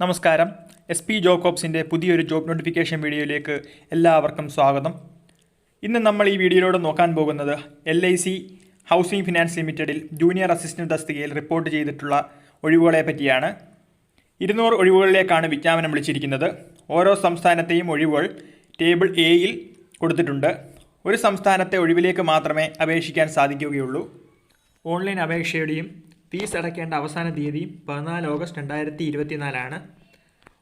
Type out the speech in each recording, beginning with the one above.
നമസ്കാരം. S P ജോക്കോബ്സിന്റെ പുതിയൊരു job notification വീഡിയോയിലേക്ക് എല്ലാവർക്കും സ്വാഗതം. ഇന്ന് നമ്മൾ ഈ വീഡിയോയിലൂടെ നോക്കാൻ പോകുന്നത് L I C housing finance ലിമിറ്റഡിൽ ജൂനിയർ അസിസ്റ്റന്റ് തസ്തികയിൽ റിപ്പോർട്ട് ചെയ്തിട്ടുള്ള ഒഴിവുകളെ പറ്റിയാണ്. ഇരുന്നൂറ് ഒഴിവുകളിലേക്കാണ് വിജ്ഞാപനം വിളിച്ചിരിക്കുന്നത്. ഓരോ സംസ്ഥാനത്തെയും ഒഴിവുകൾ ടേബിൾ എയിൽ കൊടുത്തിട്ടുണ്ട്. ഒരു സംസ്ഥാനത്തെ ഒഴിവിലേക്ക് മാത്രമേ അപേക്ഷിക്കാൻ സാധിക്കുകയുള്ളൂ. ഓൺലൈൻ അപേക്ഷയുടെയും ഫീസ് അടയ്ക്കേണ്ട അവസാന തീയതി പതിനാല് ഓഗസ്റ്റ് രണ്ടായിരത്തി ഇരുപത്തിനാലാണ്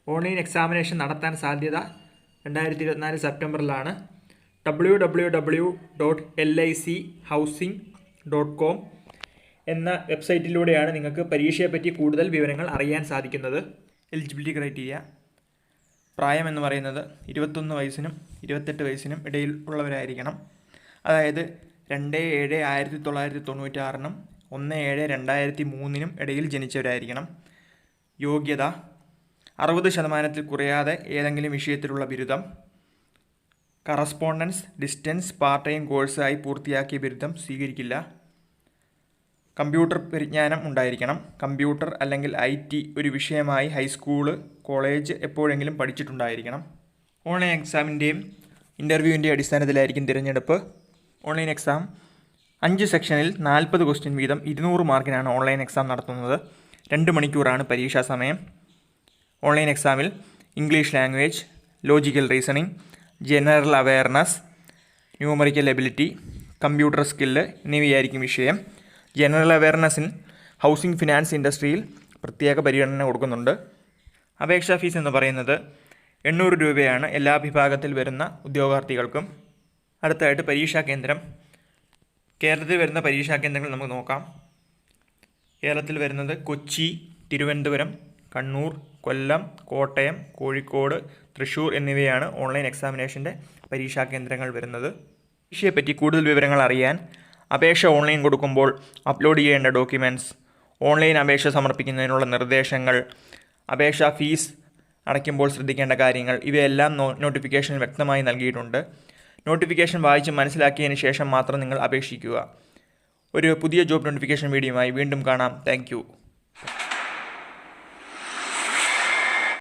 ഓൺലൈൻ എക്സാമിനേഷൻ നടത്താൻ സാധ്യത രണ്ടായിരത്തി ഇരുപത്തിനാല് സെപ്റ്റംബറിലാണ്. W W W dot L I C housing dot com എന്ന വെബ്സൈറ്റിലൂടെയാണ് നിങ്ങൾക്ക് പരീക്ഷയെപ്പറ്റി കൂടുതൽ വിവരങ്ങൾ അറിയാൻ സാധിക്കുന്നത്. Eligibility criteria. പ്രായം എന്ന് പറയുന്നത് ഇരുപത്തൊന്ന് വയസ്സിനും ഇരുപത്തെട്ട് വയസ്സിനും ഇടയിൽ ഉള്ളവരായിരിക്കണം അതായത് രണ്ട് ഏഴ് ആയിരത്തി തൊള്ളായിരത്തി തൊണ്ണൂറ്റാറിനും ഒന്ന് ഏഴ് രണ്ടായിരത്തി മൂന്നിനും ഇടയിൽ ജനിച്ചവരായിരിക്കണം. യോഗ്യത അറുപത് ശതമാനത്തിൽ കുറയാതെ ഏതെങ്കിലും വിഷയത്തിലുള്ള ബിരുദം. കറസ്പോണ്ടൻസ് ഡിസ്റ്റൻസ് പാർട്ട് ടൈം കോഴ്സായി പൂർത്തിയാക്കിയ ബിരുദം സ്വീകരിക്കില്ല. കമ്പ്യൂട്ടർ പരിജ്ഞാനം ഉണ്ടായിരിക്കണം. കമ്പ്യൂട്ടർ അല്ലെങ്കിൽ ഐ ടി ഒരു വിഷയമായി ഹൈസ്കൂൾ കോളേജ് എപ്പോഴെങ്കിലും പഠിച്ചിട്ടുണ്ടായിരിക്കണം. ഓൺലൈൻ എക്സാമിന്റെയും ഇന്റർവ്യൂവിന്റെ അടിസ്ഥാനത്തിലായിരിക്കും തിരഞ്ഞെടുപ്പ്. ഓൺലൈൻ എക്സാം അഞ്ച് സെക്ഷനിൽ നാൽപ്പത് ക്വസ്റ്റ്യൻ വീതം ഇരുന്നൂറ് മാർക്കിനാണ് ഓൺലൈൻ എക്സാം നടത്തുന്നത്. രണ്ട് മണിക്കൂറാണ് പരീക്ഷാ സമയം. ഓൺലൈൻ എക്സാമിൽ English language logical reasoning general awareness numerical ability computer skill എന്നിവയായിരിക്കും വിഷയം. ജനറൽ അവയർനെസ്സിൽ ഹൗസിംഗ് ഫിനാൻസ് ഇൻഡസ്ട്രിയിൽ പ്രത്യേക പരിഗണന കൊടുക്കുന്നുണ്ട്. അപേക്ഷാ ഫീസ് എന്ന് പറയുന്നത് എണ്ണൂറ് രൂപയാണ് എല്ലാ വിഭാഗത്തിൽ വരുന്ന ഉദ്യോഗാർത്ഥികൾക്കും. അടുത്തായിട്ട് പരീക്ഷാ കേന്ദ്രം കേരളത്തിൽ വരുന്ന പരീക്ഷാ കേന്ദ്രങ്ങൾ നമുക്ക് നോക്കാം. കേരളത്തിൽ വരുന്നത് കൊച്ചി തിരുവനന്തപുരം കണ്ണൂർ കൊല്ലം കോട്ടയം കോഴിക്കോട് തൃശ്ശൂർ എന്നിവയാണ് ഓൺലൈൻ എക്സാമിനേഷന്റെ പരീക്ഷാ കേന്ദ്രങ്ങൾ വരുന്നത്. പരീക്ഷയെപ്പറ്റി കൂടുതൽ വിവരങ്ങൾ അറിയാൻ അപേക്ഷ ഓൺലൈൻ കൊടുക്കുമ്പോൾ അപ്ലോഡ് ചെയ്യേണ്ട ഡോക്യുമെന്റ്സ് ഓൺലൈൻ അപേക്ഷ സമർപ്പിക്കുന്നതിനുള്ള നിർദ്ദേശങ്ങൾ അപേക്ഷാ ഫീസ് അടയ്ക്കുമ്പോൾ ശ്രദ്ധിക്കേണ്ട കാര്യങ്ങൾ ഇവയെല്ലാം നോട്ടിഫിക്കേഷനിൽ വ്യക്തമായി നൽകിയിട്ടുണ്ട്. നോട്ടിഫിക്കേഷൻ വായിച്ച് മനസ്സിലാക്കിയതിന് ശേഷം മാത്രം നിങ്ങൾ അപേക്ഷിക്കുക. ഒരു പുതിയ ജോബ് നോട്ടിഫിക്കേഷൻ വീഡിയോയുമായി വീണ്ടും കാണാം. താങ്ക്